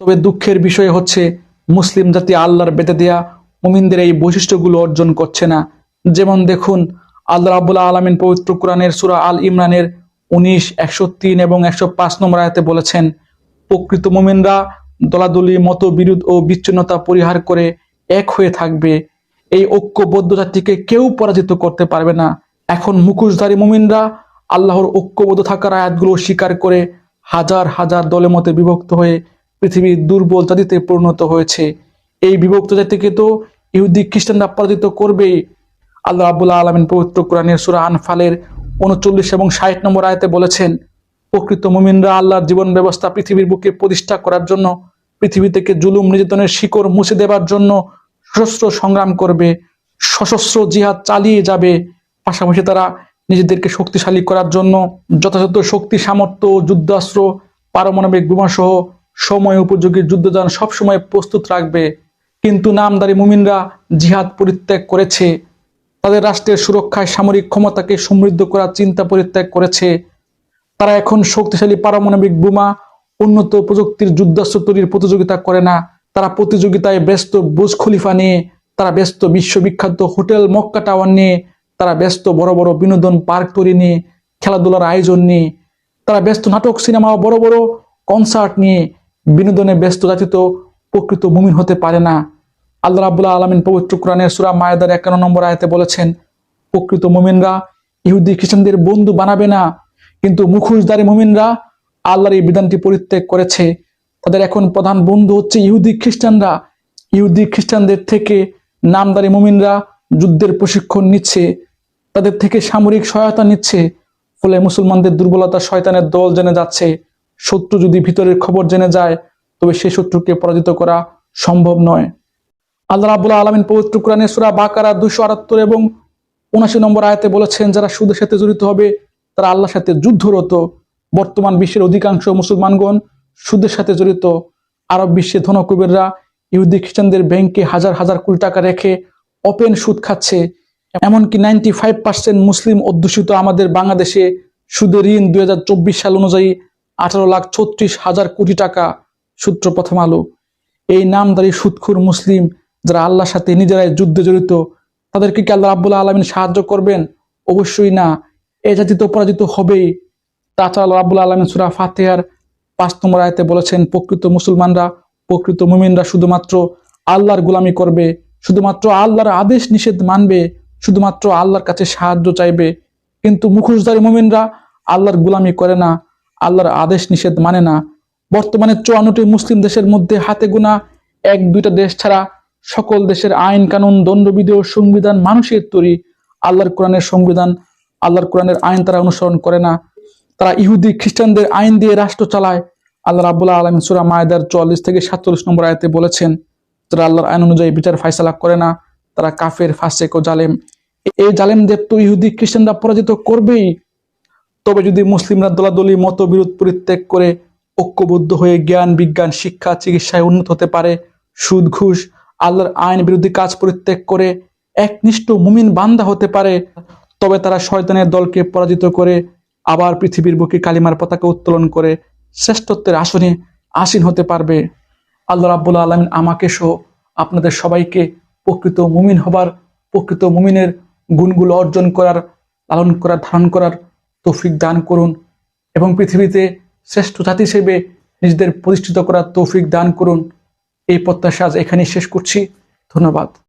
তবে দুঃখের বিষয় হচ্ছে, মুসলিম জাতি আল্লাহর বেঁধে দেয়া মুমিনদের এই বৈশিষ্ট্যগুলো অর্জন করছে না। যেমন দেখুন, আল্লাহ রাবুল্লাহ আলমিন পবিত্র কোরআনের সুরা আল ইমরানের উনিশ একশো তিন এবং একশো পাঁচ নম্বর আয়াতে বলেছেন, প্রকৃত মুমিনরা দলাদলি মত বিরোধ ও বিচ্ছিন্নতা পরিহার করে এক হয়ে থাকবে। এই ঐক্যবদ্ধ জাতিকে কেউ পরাজিত করতে পারবে না। এখন মুখোশধারী মুমিনরা আল্লাহর ঐক্যবদ্ধ থাকার আয়াতগুলো স্বীকার করে হাজার হাজার দলে মতে বিভক্ত হয়ে পৃথিবীর দুর্বল জাতিতে পরিণত হয়েছে। এই বিভক্ত জাতিকে তো ইহুদি, খ্রিস্টানরা পরাজিত করবেই। আল্লাহ আবুল্লাহ আলমিন পবিত্র কোরআনের সুরা আনফালের উনচল্লিশ এবং ষাট নম্বর আয়তে বলেছেন, প্রকৃত মুমিনরা আল্লাহর জীবন ব্যবস্থা পৃথিবীর বুকে প্রতিষ্ঠা করার জন্য, পৃথিবী থেকে জুলুম, নির্যাতনের শিকড় মুছে দেবার জন্য সশস্ত্র সংগ্রাম করবে, সশস্ত্র জিহাদ চালিয়ে যাবে। পাশাপাশি তারা নিজেদেরকে শক্তিশালী করার জন্য যথাযথ শক্তি, সামর্থ্য, যুদ্ধাস্ত্র, পারমাণবিক বোমাসহ সময় উপযোগী যুদ্ধযান সবসময় প্রস্তুত রাখবে। কিন্তু নামদারি মুমিনরা জিহাদ পরিত্যাগ করেছে। তাদের রাষ্ট্রের সুরক্ষায় সামরিক ক্ষমতাকে সমৃদ্ধ করার চিন্তা পরিত্যাগ করেছে। তারা এখন শক্তিশালী পারমাণবিক বোমা, উন্নত প্রযুক্তির যুদ্ধাস্ত্র তৈরির প্রতিযোগিতা করে না। তারা প্রতিযোগিতায় ব্যস্ত বুজ খলিফা নিয়ে, তারা ব্যস্ত বিশ্ববিখ্যাত হোটেল মক্কা টাওয়ার নিয়ে, তারা ব্যস্ত বড় বড় বিনোদন পার্ক তৈরি নিয়ে, খেলাধুলার আয়োজন নিয়ে, তারা ব্যস্ত নাটক, সিনেমা বড় বড় কনসার্ট নিয়ে বিনোদনে ব্যস্ত জাতি তো প্রকৃত মুমিন হতে পারে না। আল্লাহ রাবুল্লাহ আলমিন পবিত্র কোরআনের সুরা মায়াদার একান্ন নম্বর আয়তে বলেছেন, প্রকৃত মুমিনরা ইহুদি খ্রিস্টানদের বন্ধু বানাবে না, কিন্তু মুখোশধারী মুমিনরা আল্লাহর এই বিধানটি পরিত্যাগ করেছে। তাদের এখন প্রধান বন্ধু হচ্ছে ইহুদি খ্রিস্টানরা। ইহুদি খ্রিস্টানদের থেকে নামদারি মুমিনরা যুদ্ধের প্রশিক্ষণ নিচ্ছে, তাদের থেকে সামরিক সহায়তা নিচ্ছে, ফলে মুসলমানদের দুর্বলতা শয়তানের দল জেনে যাচ্ছে। শত্রু যদি ভিতরের খবর জেনে যায়, তবে সে শত্রুকে পরাজিত করা সম্ভব নয়। আল্লাহ রাবুল্লাহ আলমিন পবিত্র কোরআনে সুরা বাকারা দুশো আটাত্তর এবং উনাশি নম্বর আয়তে বলেছেন, যারা সুদের সাথে জড়িত হবে, তারা আল্লাহর সাথে যুদ্ধরত। বর্তমান বিশ্বের অধিকাংশ মুসলমানগণ সুদের সাথে জড়িত। আরব বিশ্বে ধনকুবেররা ইহুদি খ্রিস্টানদের ব্যাংকে হাজার হাজার কোটি টাকা রেখে ওপেন সুদ খাচ্ছে। এমনকি নাইনটি ফাইভ পার্সেন্ট মুসলিম অধ্যুষিত আমাদের বাংলাদেশে সুদের ঋণ দুই হাজার চব্বিশ সাল অনুযায়ী আঠারো লাখ ছত্রিশ হাজার কোটি টাকা সূত্র প্রথম আলো। এই নামদারি সুদখুর মুসলিম যারা আল্লাহর সাথে নিজেরাই যুদ্ধে জড়িত, তাদেরকে কি আল্লাহ রাবুল্লাহ আলমিন সাহায্য করবেন? অবশ্যই না। এ জাতি তো পরাজিত হবেই। তাছাড়া আল্লাহ রাবুল্লাহ আলমিন সুরা ফাতেহার পাঁচ নম্বর আয়তে বলেছেন, প্রকৃত মুসলমানরা, প্রকৃত মুমিনরা শুধুমাত্র আল্লাহর গোলামি করবে, শুধুমাত্র আল্লাহর আদেশ নিষেধ মানবে, শুধুমাত্র আল্লাহর কাছে সাহায্য চাইবে। কিন্তু মুখোশধারী মুমিনরা আল্লাহর গোলামি করে না। আল্লাহর আদেশ নিষেধ মানে না। বর্তমানে চুয়ান্নটি মুসলিম দেশের মধ্যে হাতে গোনা এক দুইটা দেশ ছাড়া সকল দেশের আইন কানুন, দণ্ডবিধি ও সংবিধান মানুষের তৈরি। আল্লাহর কোরআনের সংবিধান, আল্লাহর কোরআনের আইন তারা অনুসরণ করে না। তারা ইহুদি, খ্রিস্টানদের আইন দিয়ে রাষ্ট্র চালায়। আল্লাহ রাবুল্লাহ আলম সুরা মায়দার চুয়াল্লিশ থেকে সাতচল্লিশ নম্বর আয়তে বলেছেন তারা আল্লাহর আইন অনুযায়ী বিচার ফাইসালা করে না, তারা কাফের, ফাসেক ও জালেম। এই জালেমদের তো ইহুদি, খ্রিস্টানরা পরাজিত করবেই। তবে যদি মুসলিমরা দলাদলি, মতবিরোধ পরিত্যাগ করে ঐক্যবদ্ধ হয়ে জ্ঞান, বিজ্ঞান, শিক্ষা, চিকিৎসায় উন্নত হতে পারে, সুদ, ঘুষ, আল্লাহর আইন বিরোধী কাজ পরিত্যাগ করে একনিষ্ঠ মুমিন বান্দা হতে পারে, তবে তারা শয়তানের দলকে পরাজিত করে আবার পৃথিবীর বুকে কালিমার পতাকা উত্তোলন করে শ্রেষ্ঠত্বের আসনে আসীন হতে পারবে। আল্লাহ রাব্বুল আলমিন আমাকে সহ আপনাদের সবাইকে প্রকৃত মুমিন হবার, প্রকৃত মুমিনের গুণগুলো অর্জন করার, লালন করার, ধারণ করার তৌফিক দান করুন এবং পৃথিবীতে শ্রেষ্ঠ জাতি হিসেবে নিজেদের প্রতিষ্ঠিত করার তৌফিক দান করুন। এই প্রত্যাশা আজ এখানেই শেষ করছি। ধন্যবাদ।